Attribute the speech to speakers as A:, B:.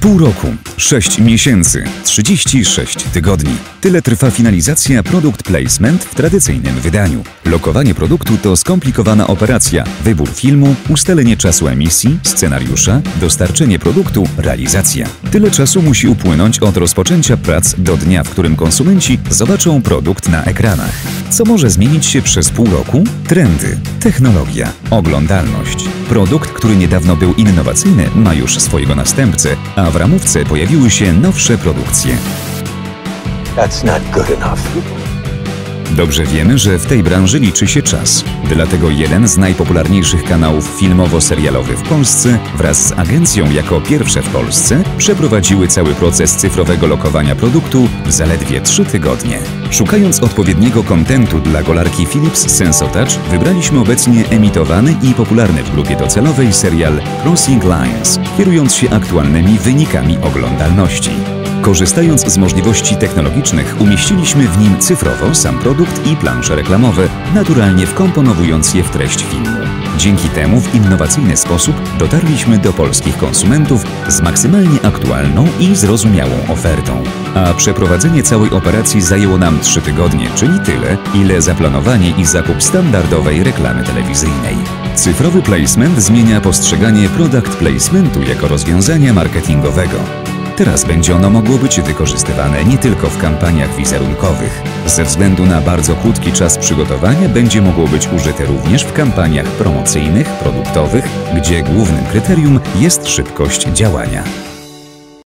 A: Pół roku, 6 miesięcy, 36 tygodni. Tyle trwa finalizacja product placement w tradycyjnym wydaniu. Lokowanie produktu to skomplikowana operacja. Wybór filmu, ustalenie czasu emisji, scenariusza, dostarczenie produktu, realizacja. Tyle czasu musi upłynąć od rozpoczęcia prac do dnia, w którym konsumenci zobaczą produkt na ekranach. Co może zmienić się przez pół roku? Trendy, technologia, oglądalność. Produkt, który niedawno był innowacyjny, ma już swojego następcę, a w ramówce pojawiły się nowsze produkcje.
B: That's not good enough.
A: Dobrze wiemy, że w tej branży liczy się czas. Dlatego jeden z najpopularniejszych kanałów filmowo-serialowych w Polsce wraz z agencją jako pierwsze w Polsce przeprowadziły cały proces cyfrowego lokowania produktu w zaledwie 3 tygodnie. Szukając odpowiedniego kontentu dla golarki Philips SensoTouch wybraliśmy obecnie emitowany i popularny w grupie docelowej serial Crossing Lines, kierując się aktualnymi wynikami oglądalności. Korzystając z możliwości technologicznych, umieściliśmy w nim cyfrowo sam produkt i plansze reklamowe, naturalnie wkomponowując je w treść filmu. Dzięki temu w innowacyjny sposób dotarliśmy do polskich konsumentów z maksymalnie aktualną i zrozumiałą ofertą. A przeprowadzenie całej operacji zajęło nam 3 tygodnie, czyli tyle, ile zaplanowanie i zakup standardowej reklamy telewizyjnej. Cyfrowy placement zmienia postrzeganie product placementu jako rozwiązania marketingowego. Teraz będzie ono mogło być wykorzystywane nie tylko w kampaniach wizerunkowych. Ze względu na bardzo krótki czas przygotowania będzie mogło być użyte również w kampaniach promocyjnych, produktowych, gdzie głównym kryterium jest szybkość działania.